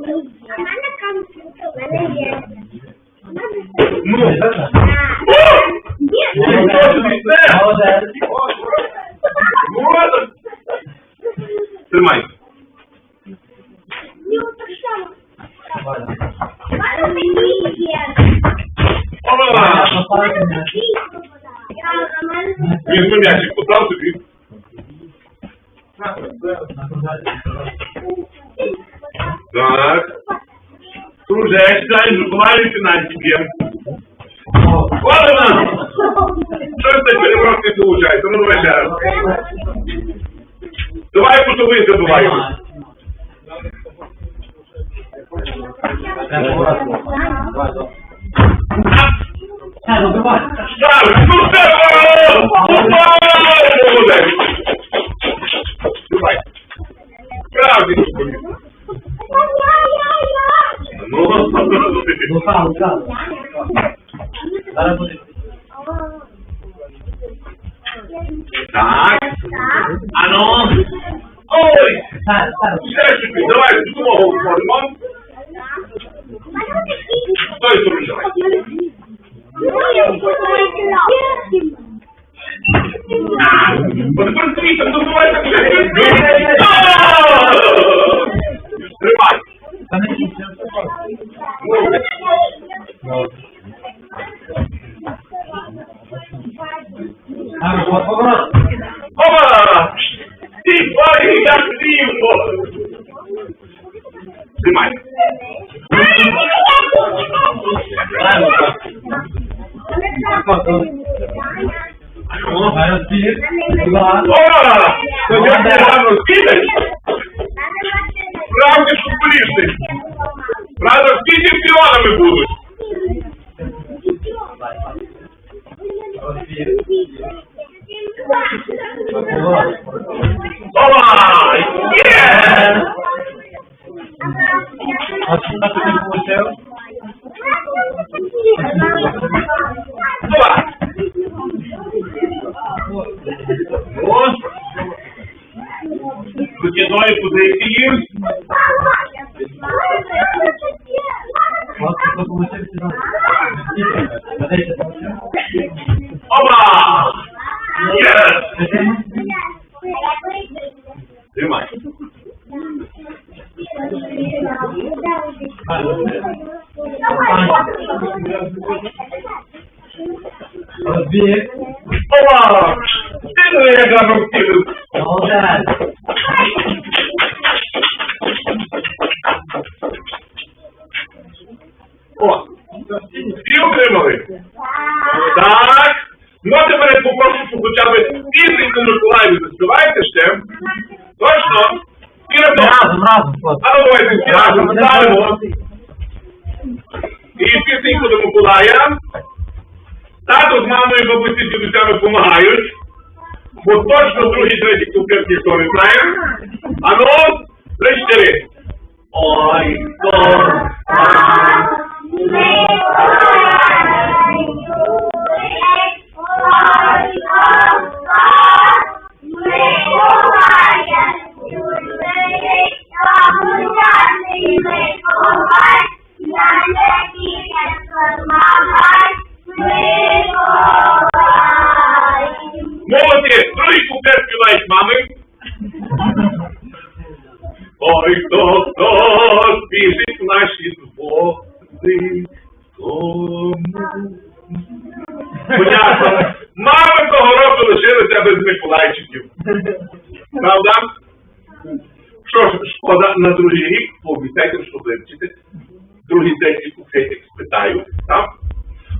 А мене комп'ютер, в мене є. Ну, Ні, ну, що тобі так само. В мене є. Опа! Поставити м'яч. Я на. Так. Кружечка, журналі Що це переворот не виходить? Ну, давай ще раз. Давай кутовий. Ну все! Давай. Правді. Ну, Лука, Лука. Зараз буде. так. Ано. Ой! Ще собі, давай, з того оформимо. Стой, сторони, давай. Бо тепер світом добувай так Тримай. Не поворот. Опа! Ти бачиш, як рівно! Тримай. Біг. Два. Опа! Ну як ти гарно скидеш? Справді футболісти. Правда, всі чемпіонами будуть. Вихідної позиції. Опа! Тримай. Розбіг. Всі отримали? Так. Ну, а тепер попрошу, щоб хоча б пісеньку Миколаєві заспіваєте ще. Точно? І разом. Разом, разом. А ну давайте всі разом ставимо. І пісеньку до Миколая. Тато з мамою, бабусі, з дідусями допомагають. Бо точно другий, третій куплет ніхто не знає. А ну, три, чотири. Ой, хто Понятно. Мами того року лишилися без Миколайчиків. Правда? Що ж, шкода, на другий рік пообіцяйте, що вивчите. Другий, третій куплетик спитаю, так?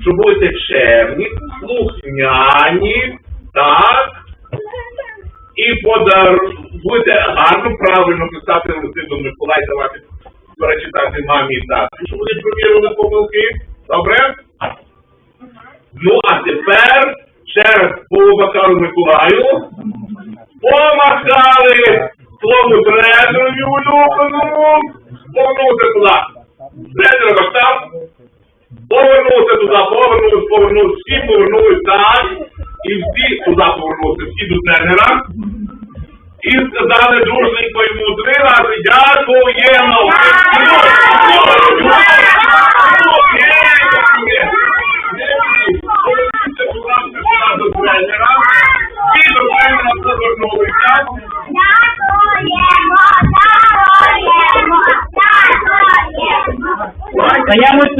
Що будете чемні, слухняні, так? І подар... будете гарно, правильно писати листи до Миколая, давати перечитати мамі і тату, щоб вони провірили помилки. Добре? Ну, а тепер ще раз Миколаю. Помахали своєму тренерові улюбленому. Повернувся туди. Тренер ваш. Повернувся туди, повернувся, повернувся, всі повернулись так. І всі туди повернувся, всі до тренера. І сказали дружненько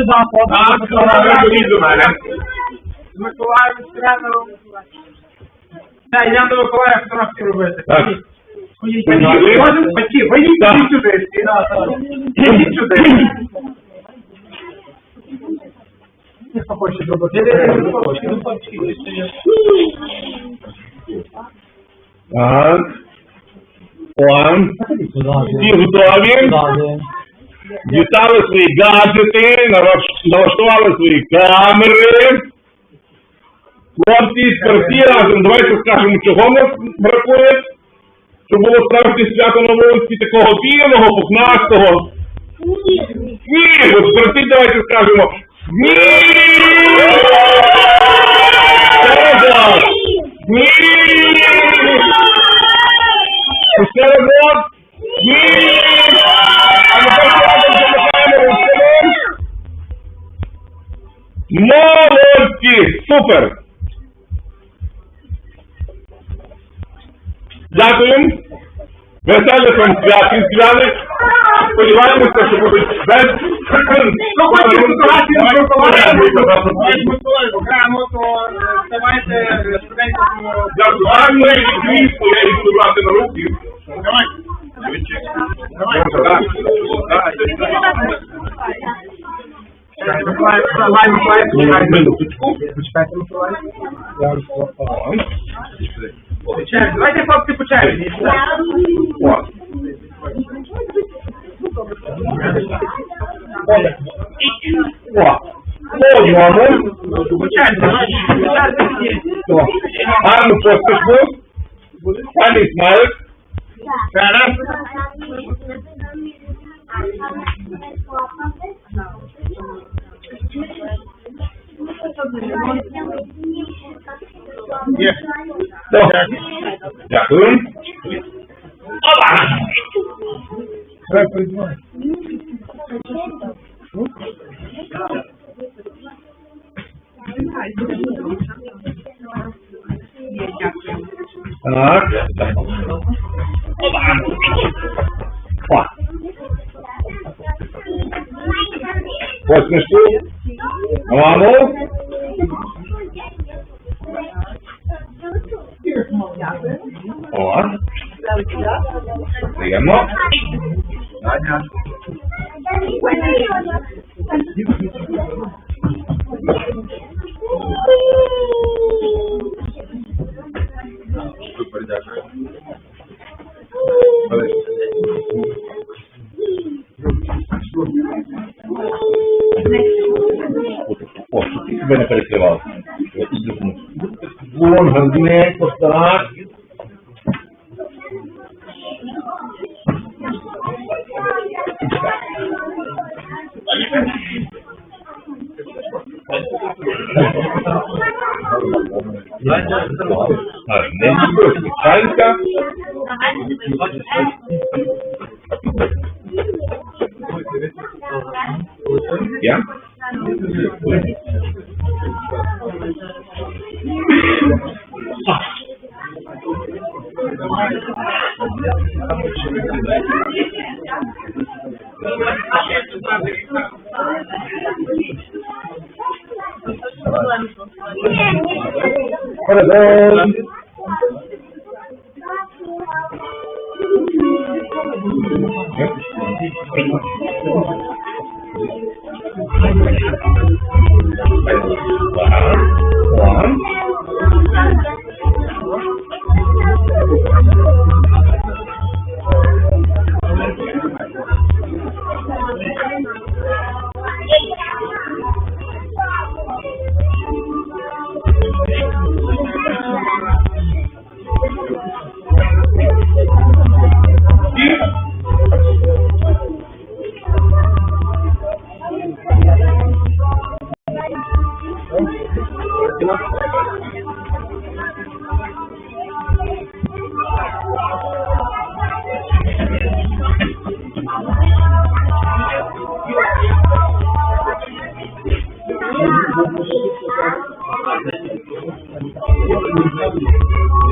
Даємо. Так, ходіть до мене. З Миколаєм, з тренером. Так, йдемо до Миколая фотографію робити. Так. Ходіть, батьки, вийдіть сюди. Ідіть сюди. Хто хоче зробити? Так. План. Всі готові? Дістали свої гаджети, налаштували свої камери. Хлопці, спорті разом, давайте скажемо, чого нас бракує. Щоб було справді свято на вулиці такого білого, пухнастого. Ні, от спорті давайте скажемо. Ні! Дякуємо. Веселі вам свят, свяли. Сподіваємося, що будуть без... Е, давайте швиденько. Дякую. А ми крісло, я їх брати на руки. Давай. Давай. Чекай, Миколай, Давайте, хлопці, по черзі. О. О. По-одному. По черзі. По черзі. О. Гарну посмішку. Зараз. Є. О. Дякую. Опа! Так. Приємно. Супер, дякую. О, щоб ти себе не перекривав. Вон, はい。ねじ袋最多や Ah. Pardon. Thank you. Obrigado.